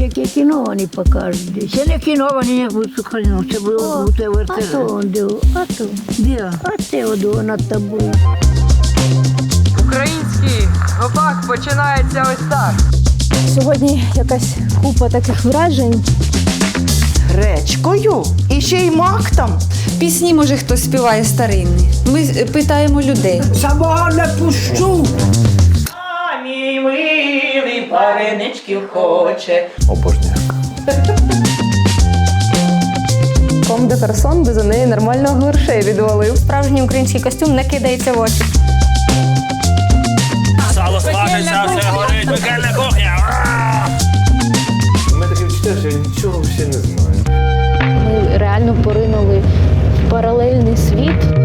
яке кіно вони покажуть. Це не кіно, вони не будуть слухати, ну, це було О, бути а то, он, де, а то, Де? а це одо над тобою. Український гопак починається ось так. Сьогодні якась купа таких вражень. Гречкою і ще й мактом. Пісні, може, хтось співає старинні. Ми питаємо людей. Самого не пущу! вареничків хоче. Обожняк. Ком де би за неї нормально грошей відвалив. Справжній український костюм не кидається в очі. Сало славиться, все горить, пекельна кухня. Ми такі вчитель, що я нічого взагалі не знаю. Ми реально поринули в паралельний світ.